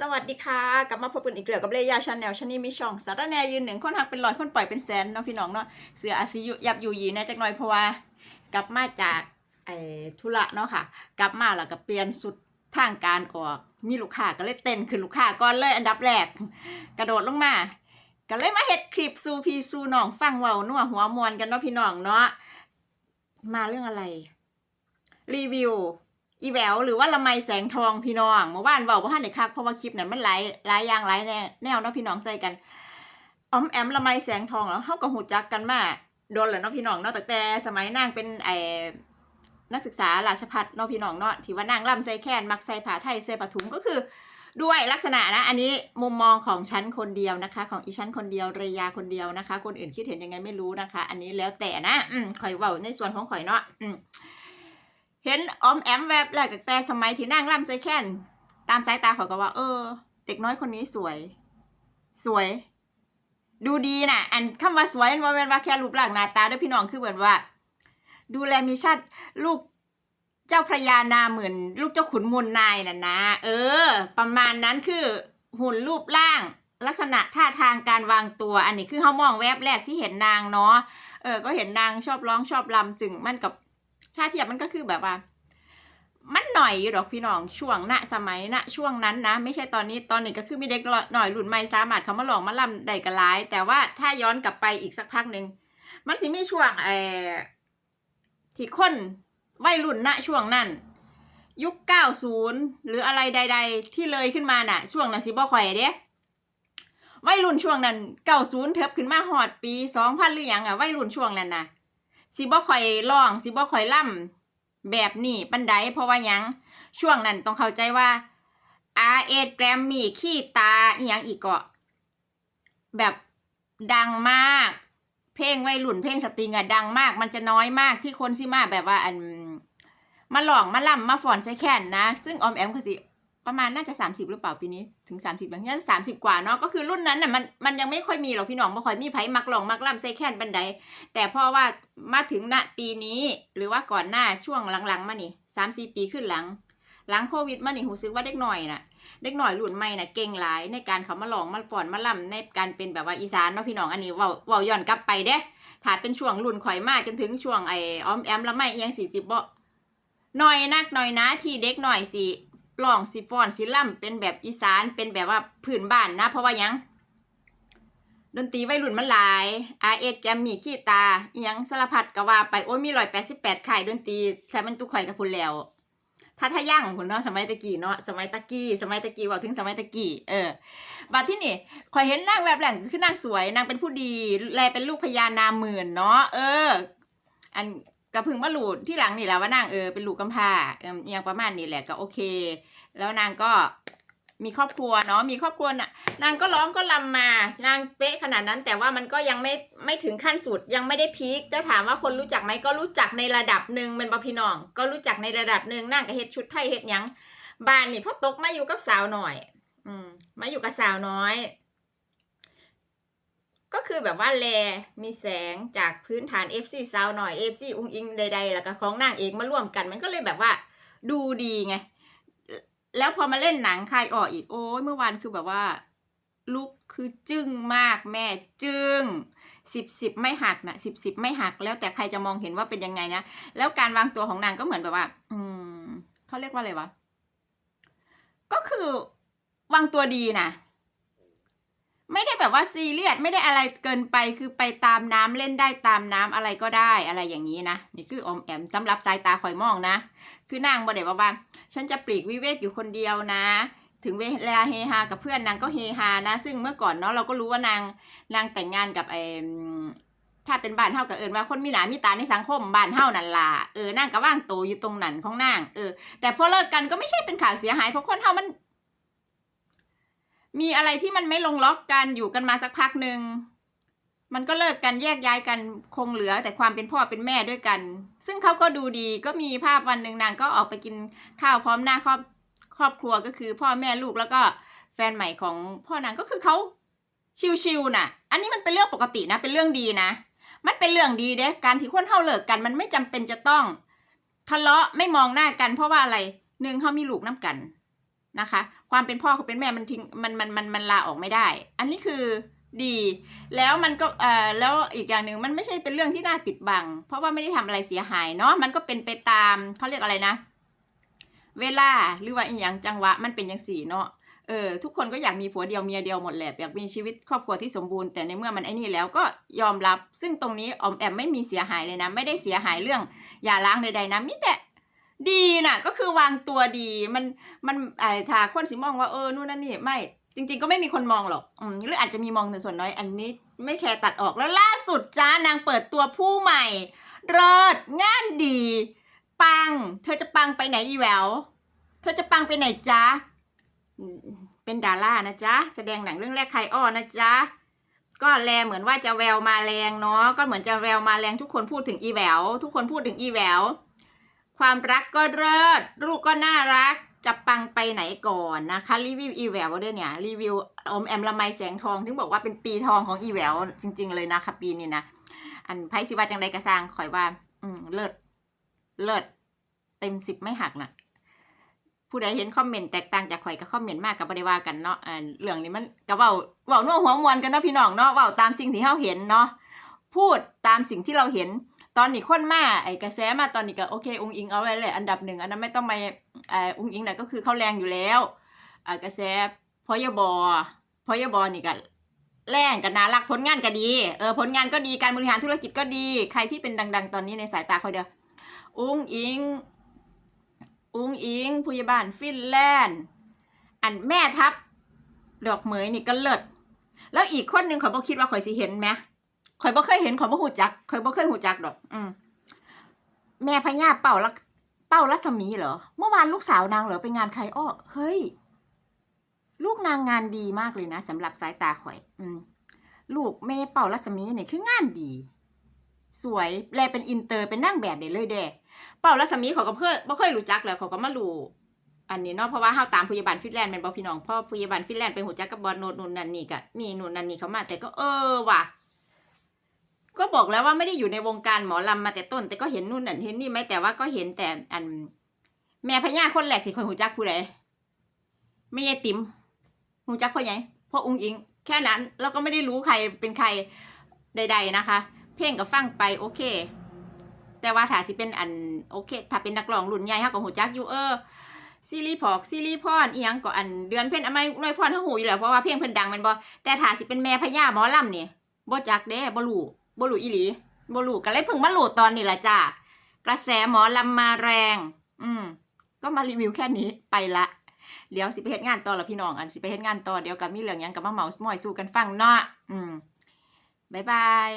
สวัสดีค่ะ กลับมาพบกันอีกแล้วกับเลยาชาแนลชานี่มีช่องสารแนยืนหนึ่งคนหักเป็นร้อยคนปล่อยเป็นแสนเนาะพี่น้องเนาะเสืออาศิยุยับอยู่ยีแน่จักหน่อยเพราะว่ากลับมาจากไอ้ธุระเนาะค่ะ กลับมาแล้วก็เปลี่ยนสุดทางการออกมีลูกค้าก็เลยเต้นขึ้นลูกค้าก่อนเลยอันดับแรกกระโดดลงมาก็เลยมาเฮ็ดคลิปสู่พี่สู่น้องฟังเว้านัวหัวมวนกันเนาะพี่น้องเนาะมาเรื่องอะไร รีวิว อีแหววหรือว่าละไมแสงทองพี่น้องเมื่อวานเบาว่าท่านเด็กคักเพราะว่าคลิปนั้นมันหลายหลายอย่างหลายแนวแนวเนาะพี่น้องใส่กันอมแอมละไมแสงทองแล้วเฮาก็หูจักกันมาโดนแล้วเนาะพี่น้องเนาะแตั้งแต่สมัยนางเป็นไอ้นักศึกษาราชพัฒเนาะพี่น้องเนาะที่ว่านางล่ำใส่แค้นมักใส่ผ้าไทยใส่ผ้าถุงก็คือด้วยลักษณะนะ อันนี้มุมมองของฉันคนเดียวนะคะ ของอีฉันคนเดียวเรยาคนเดียวนะคะ คนอื่นคิดเห็นยังไงไม่รู้นะคะ อันนี้แล้วแต่นะ อืมข่อยเว้าในส่วนของข่อยเนาะอืม เห็นออมแอมแวบแรกตั้งแต่สมัยที่นั่งล่ำไซแคนตามสายตาเขาก็ว่า เออ เด็กน้อยคนนี้สวย สวย ดูดีน่ะ อันคำว่าสวยมันบ่แม่นว่าแค่รูปร่างหน้าตาด้วยพี่น้องคือเหมือนว่า ดูแลมีชาติลูกเจ้าพระยานาเหมือน ลูกเจ้าขุนมูลนายน่ะนะ เออ ประมาณนั้นคือหุ่นรูปร่าง ลักษณะท่าทางการวางตัว อันนี้คือเขามองแวบแรกที่เห็นนางเนาะเออ ก็เห็นนางชอบร้องชอบรำซึ่งมันกับ ถ้าเทียบมันก็คือแบบว่า มันหน่อยอยู่ดอกพี่น้องช่วงณสมัยณช่วงนั้นนะ ไม่ใช่ตอนนี้ตอนนี้ก็คือมีเด็กหน่อยรุ่นใหม่สามารถเขามาหลองมาล่ำได้กระไลายแต่ว่าถ้าย้อนกลับไปอีกสักพักหนึ่งมันสิมีช่วงเออที่คนวัยรุ่นณช่วงนั้นยุคเก้าศูนย์หรืออะไรใด ๆ ที่เลยขึ้นมาน่ะ ช่วงนั้นสิบ่ข่อยเด้วัยรุ่นช่วงนั้นเก้าศูนย์เทิบขึ้นมาหอดปีสองพันหรือยังอะวัยรุ่นช่วงนั้นน่ะ สิบ่ค่อยร้องสิบ่ค่อยล่ำแบบนี้ปันไดเพราะว่ายังช่วงนั้นต้องเข้าใจว่า R เอแกรมมี่ขี้ตาอีหยังอีกเกาะแบบดังมาก เพลงวัยรุ่นเพลงสตริงอะดังมาก มันจะน้อยมากที่คนสิมาแบบว่าอันมาหลองมาล่ำมาฝอนใส่แคนนะ ซึ่งออมแอมก็สิ ประมาณน่าจะ 30 หรือเปล่าปีนี้ถึง 30บางอย่างสามสิบกว่าเนาะก็คือรุ่นนั้นน่ะมันมันยังไม่ค่อยมีหรอกพี่น้องไม่ค่อยมีไผมักหลองมักล่ำใส่แค่นบันได แต่เพราะว่ามาถึงณปีนี้หรือว่าก่อนหน้าช่วงหลังๆ มานี่สามสี่ปีขึ้นหลัง หลังโควิดมานี่หูซึกว่าเด็กหน่อยน่ะเด็กหน่อยรุ่นใหม่น่ะเก่งหลายในการเขามาหลองมาฝอนมาล่ำในการเป็นแบบว่าอีสานเนาะพี่น้องอันนี้เว่าเว่าย้อนกลับไปเด้ถ้าเป็นช่วงรุ่นข่อยมากจนถึงช่วงไอ้ออมแอมละไม่เอียงสี่สิบบ่หน่อยนักหน่อยนะที่เด็กหน่อยสิ ลองสิฟ้อนสิล่ำเป็นแบบอีสานเป็นแบบว่าพื้นบ้านนะ เพราะว่ายังดนตรีวัยรุ่นมันหลาย R เอแกมมี่ขี้ตาอยังสารพัดก็ว่าไปโอ้ยมีร้อยแปดสิบแปดข่ายดนตรีแต่มันตุกข่อยกับพุนแล้วถ้าถ้าย่างพุ่นเนาะสมัยตะกี้เนาะสมัยตะกี้สมัยตะกี้บอกถึงสมัยตะกี้เออบัดที่นี่ข่อยเห็นนางแบบแหล่งคือนางสวยนางเป็นผู้ดีแลเป็นลูกพญานาหมื่นเนาะเออ อัน กระพึงมาหลูดที่หลังนี่แหล้วว่านางเออเป็นลูกกำพร้าเอออหยังประมาณนี้แหละก็โอเค แล้วนางก็มีครอบครัวเนาะมีครอบครัวน่ะ นางก็ร้องก็ลำมานางเป๊ะขนาดนั้น แต่ว่ามันก็ยังไม่ไม่ถึงขั้นสุดยังไม่ได้พีคแต่ถามว่าคนรู้จักไหมก็รู้จักในระดับหนึ่งเป็นบอพี่น้อง ก็รู้จักในระดับหนึ่งนางก็เฮ็ดชุดไทยเฮ็ดหยังบ้านนี่พอตกมาอยู่กับสาวหน่อย อืมมาอยู่กับสาวน้อย คือแบบว่าแลมีแสงจากพื้นฐาน FC สาวหน่อย FC อุ้งอิงใดๆ แล้วก็ของนางเอกมาร่วมกัน มันก็เลยแบบว่าดูดีไง แล้วพอมาเล่นหนังคายออกอีกโอ้ยเมื่อวานคือแบบว่าลุกคือจึ้งมากแม่จึ้งสิบสิบไม่หักนะสิบสิบไม่หัก แล้วแต่ใครจะมองเห็นว่าเป็นยังไงนะ แล้วการวางตัวของนางก็เหมือนแบบว่า อืมเขาเรียกว่าอะไรวะ ก็คือวางตัวดีนะ ไม่ได้แบบว่าซีเรียสไม่ได้อะไรเกินไปคือไปตามน้ำเล่นได้ตามน้ำอะไรก็ได้อะไรอย่างนี้นะนี่คืออมแอมสำหรับสายตาคอยมองนะ คือนางบ่ได้ว่าว่า ฉันจะปลีกวิเวกอยู่คนเดียวนะ ถึงเวลาเฮฮากับเพื่อนนางก็เฮฮานะ ซึ่งเมื่อก่อนเนาะเราก็รู้ว่านางนางแต่งงานกับไอ้ถ้าเป็นบ้านเฮากับเอิญว่าคนมีหนามีตาในสังคมบ้านเฮานั่นล่ะเออนางก็ว่างโตอยู่ตรงนั้นของนางเออแต่พอเลิกกันก็ไม่ใช่เป็นข่าวเสียหายเพราะคนเฮามัน มีอะไรที่มันไม่ลงล็อกกันอยู่กันมาสักพักหนึ่งมันก็เลิกกันแยกย้ายกันคงเหลือแต่ความเป็นพ่อเป็นแม่ด้วยกัน ซึ่งเขาก็ดูดีก็มีภาพวันหนึ่งนางก็ออกไปกินข้าวพร้อมหน้าครอบครอบครัวก็คือพ่อแม่ลูกแล้วก็แฟนใหม่ของพ่อนางก็คือเขาชิวๆน่ะ อันนี้มันเป็นเรื่องปกตินะ เป็นเรื่องดีนะ มันเป็นเรื่องดีเด้การที่คนเฮาเลิกกันมันไม่จำเป็นจะต้อง ทะเลาะไม่มองหน้ากันเพราะว่าอะไรหนึ่งเขามีลูกน้ำกัน นะคะ ความเป็นพ่อควาเป็นแม่มันทิ้งมันมันมันมันลาออกไม่ได้ อันนี้คือดี แล้วมันก็เอ่อแล้วอีกอย่างหนึ่งมันไม่ใช่เป็นเรื่องที่น่าปิดบัง เพราะว่าไม่ได้ทำอะไรเสียหายเนาะมันก็เป็นไปตามเขาเรียกอะไรนะ เวลาหรือว่าอีกอย่างจังหวะมันเป็นอย่างสี่เนาะเออทุกคนก็อยากมีผัวเดียวเมียเดียวหมดแหละอยากมีชีวิตครอบครัวที่สมบูรณ์แต่ในเมื่อมันไอ้นี่แล้วก็ยอมรับ ซึ่งตรงนี้ออมแอมไม่มีเสียหายเลยนะ ไม่ได้เสียหายเรื่องอย่าล้างใดๆนะมิแต่ ดีน่ะ ก็คือวางตัวดีมันมันไอ้ถ้าคนสิมองว่าเออนู่นนั่นนี่ไม่จริง ๆ ก็ไม่มีคนมองหรอกอืมหรืออาจจะมีมองแต่ส่วนน้อย อันนี้ไม่แคร์ตัดออกแล้วล่าสุดจ้านางเปิดตัวผู้ใหม่เลิศงานดี ปัง เธอจะปังไปไหนอีแววเธอจะปังไปไหนจ๊ะเป็นดารานะจ๊ะแสดงหนังเรื่องแรกใครอ้อนะจ๊ะก็แลเหมือนว่าจะแววมาแรงเนาะก็เหมือนจะแววมาแรงทุกคนพูดถึงอีแววทุกคนพูดถึงอีแวว ความรักก็เลิศลูกก็น่ารักจะปังไปไหนก่อนนะคะรีวิวอีแหววด้วยเนี่ยรีวิวอมแอมละไมแสงทองถึงบอกว่าเป็นปีทองของอีแววจริง ๆ เลยนะคะปีนี้นะอันไพ่สิว่าจังใดกระสร้างข่อยว่า อืมเลิศเลิศเต็มสิบไม่หักน่ะผู้ใดเห็นคอมเมนต์แตกต่างจากข่อยก็คอมเมนต์มากกับบริวากันเนาะอ่าเรื่องนี้มันก็เว้าเว้านัวหัวมวนกันเนาะพี่น้องเนาะเว้าตามสิ่งที่เฮาเห็นเนาะพูดตามสิ่งที่เราเห็น ตอนนี้คนมาไอ้กระแสมาตอนนี้ก็โอเคองค์อิงเอาไว้แหละอันดับหนึ่งอันนั้นไม่ต้องมาเอ่องค์อิงน่ะก็คือเขาแรงอยู่แล้วอ่ากระแสพยบพยบนี่ก็แรงกันนารักผลงานก็ดีเออผลงานก็ดีการบริหารธุรกิจก็ดี ใครที่เป็นดัง ๆ ตอนนี้ในสายตาเขาเดียวองค์อิงอุ้งอิงผู้ใหญ่บ้านฟินแลนด์อันแม่ทับดอกเหมยนี่ก็เลิศแล้วอีกคนหนึ่งข่อยบ่คิดว่าข่อยสิเห็นไหม ข่อยบ่เคยเห็นข่อยบ่หูจักข่อยบ่เคยหูจักดอก อืมแม่พญาเป่าลักเป่ารัศมีเหรอ เมื่อวานลูกสาวนางเหรอไปงานใครอ้อเฮ้ย ลูกนางงานดีมากเลยนะสำหรับสายตาข่อย อืมลูกแม่เป่ารัศมีเนี่ยคืองานดี สวยแลเป็นอินเตอร์เป็นนั่งแบบเด็เลยเด้เป่ารัศมีเขาก็เพื่อบ่เคยรู้จักแล้วเขาก็มารู้อันนี้เนาะเพราะว่าเฮาตามพยาบาลฟินแลนด์แม่นบ่พี่น้องพราะพยาบาลฟินแลนด์ไปหูจักกับบอลโนดนู่นนั่นนี่ก็มีนู่นนั่นนี่เขามาแต่ก็เออว่ะ ก็บอกแล้วว่าไม่ได้อยู่ในวงการหมอลำมาแต่ต้น แต่ก็เห็นนู่นนั่นเห็นนี่ไหมแต่ว่าก็เห็นแต่อัน แม่พญาคนแรกที่คอยหูจักผู้ใดไม่ใช่ติ๋มหูจักพ่อใหญ่พ่ออุ้งอิง แค่นั้นแล้วก็ไม่ได้รู้ใครเป็นใครใด ๆนะคะ เพลงก็ฟังไปโอเค แต่ว่าถ้าสิเป็นอันโอเค ถ้าเป็นนักร้องรุ่นใหญ่เฮาก็หูจักอยู่เออซีรีส์พอกซีรีส์พรอีหยังก็อันเดือนเพ่นอำไมน้อยพรเฮาหูอยู่แล้วเพราะว่าเพลงเพิ่นดังม่นบ่แต่ถ้าสิเป็นแม่พญาหมอลำนี่บ่จักเด้บ่รู้ บลูอีหลีบลูก็เลยเพิ่งมาหลูตอนนี้ละจ้ากระแสหมอลำมาแรง อืม ก็มารีวิวแค่นี้ไปละ เดี๋ยวสิไปเฮ็ดงานต่อละพี่น้อง อันสิไปเฮ็ดงานต่อเดี๋ยวกับมีเหลืองยังก็มาเมาส์มอยสู้กันฟังเนาะ อืมบ๊ายบาย